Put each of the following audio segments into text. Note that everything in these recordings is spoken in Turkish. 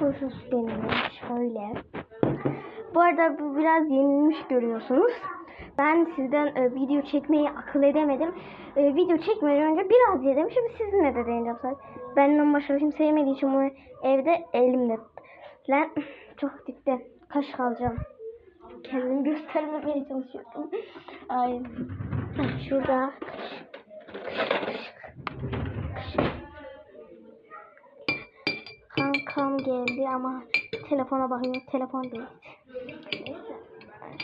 Huysuz benim şöyle. Bu arada bu biraz yenilmiş görüyorsunuz. Ben sizden e, video çekmeyi akıl edemedim. E, video çekmeden önce biraz yedim. Şimdi sizinle de deneyeceğim zaten. Benden başka kim sevmediği için bunu evde elimde. Lan çok dipte. Kaş kalacağım. Kendimi göstermemeye çalışıyorum. Ay. Şurada. Kankam geldi ama telefona bakıyor. Telefon değil.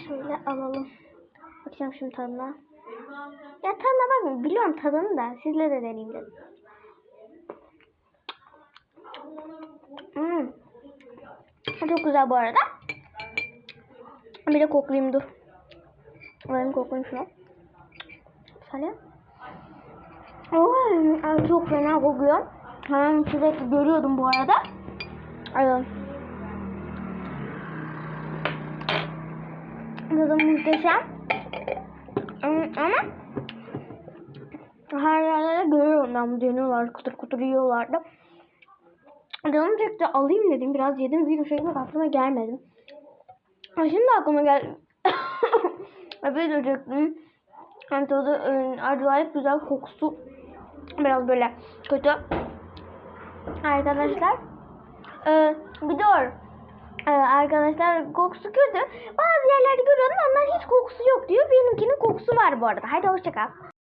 Şöyle alalım. Bakacağım şimdi tadına. Ya tadına bakmıyorum. Biliyorum tadını da. Sizle de deneyeyim dedim. Hmm. Çok güzel bu arada. Bir de koklayayım dur. Ben koklayayım şunu. Şöyle. Oy, çok fena kokuyor. Ben sürekli görüyordum bu arada. Evet. Tadı muhteşem. Ama her yerde de görüyorum ben deniyorlar kutur kutur yiyorlardı. Canım çekti alayım dedim biraz yedim video çekmek aklıma gelmedi. Şimdi aklıma geldi. video çektim. Hem tadı e, acayip güzel kokusu biraz böyle kötü. Arkadaşlar e, bir de e, arkadaşlar kokusu kötü. Bazı yerlerde görüyorum onlar hiç kokusu yok diyor. Benimkinin kokusu var bu arada. Hadi hoşçakal.